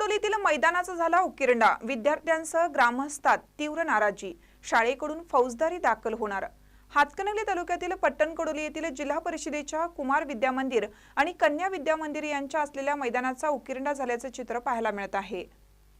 कोडोलीतील मैदानाचा झाला उकिरंडा. विद्यार्थ्यांसह ग्रामस्थात तीव्र नाराजी. शाळेकडून फौजदारी दाखल होणार. हातकणंगले तालुक्यातील पट्टणकडोली येथील जिल्हा परिषदेच्या कुमार विद्या मंदिर आणि कन्या विद्या मंदिर यांच्या असलेल्या मैदानाचा उकिरंडा झाल्याचं चित्र पाहायला मिळत आहे.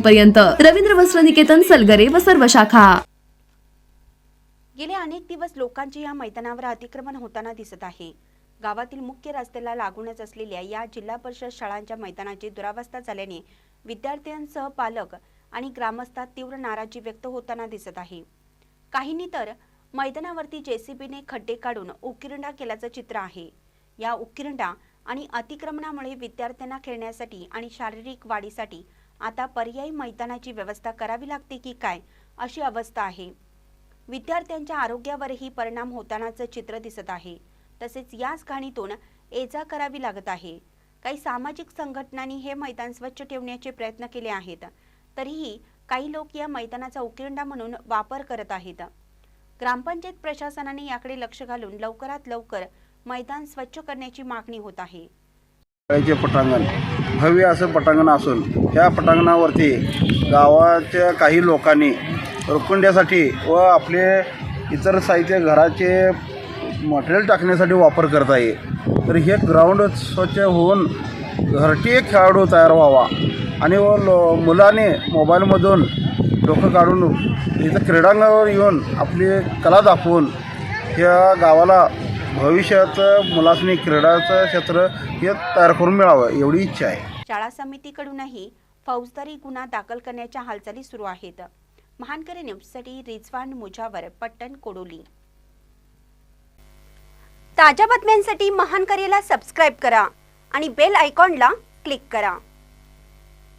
पर्यंत रवींद्र वस्त्र निकेतन सलगरे व सर्व शाखा. गेले अनेक दिवस लोकांचे या मैदानावर अतिक्रमण होताना दिसत आहे. गावातील मुख्य रस्त्याला लागूनच असलेल्या या जिल्हा परिषद शाळांच्या मैदानाची दुरावस्था झाल्याने विद्यार्थ्यांसह पालक आणि ग्रामस्थात तीव्र नाराजी व्यक्त होताना दिसत आहे. काहींनी तर मैदानावरती जेसीबीने खड्डे काढून उकिरंडा केल्याचं चित्र आहे. या उकिरंडा आणि अतिक्रमणामुळे विद्यार्थ्यांना खेळण्यासाठी आणि शारीरिक वाढीसाठी आता पर्यायी मैदानाची व्यवस्था करावी लागते की काय अशी अवस्था आहे. विद्यार्थ्यांच्या आरोग्यावरही परिणाम होतानाचं चित्र दिसत आहे. तसेच याच घाणीतून एजा करावी लागत आहे. काही सामाजिक संघटनांनी हे मैदान स्वच्छ ठेवण्याचे प्रयत्न केले आहेत. तरीही काही लोक या मैदानाचा उकिरंडा म्हणून वापर करत आहेत. ग्रामपंचायत प्रशासनाने याकडे लक्ष घालून लवकरात लवकर मैदान स्वच्छ करण्याची मागणी होत आहे. शाळेचे पटांगण. भव्य असं पटांगण असून त्या पटांगणावरती गावाच्या काही लोकांनी रुकुंड्यासाठी व आपले इतर साहित्य घराचे मटेरियल टाकण्यासाठी वापर करत आहे. तर हे ग्राउंड स्वच्छ होऊन घरटी एक खेळाडू तयार व्हावा आणि व लो मुलाने मोबाईलमधून डोकं काढून इथं क्रीडांगणावर येऊन आपली कला दाखवून ह्या गावाला भविष्यात मुलासनी क्रीडाचं क्षेत्र हे तयार करून मिळावं एवढी इच्छा आहे. शाळा समितीकडूनही फौजदारी गुन्हा दाखल करण्याच्या हालचाली सुरू आहेत. महानकरी न्यूजसाठी रिजवान मुजावर पट्टण कोडोली. ताज्या बातम्यांसाठी महानकरीला सबस्क्राईब करा आणि बेल आयकॉनला क्लिक करा.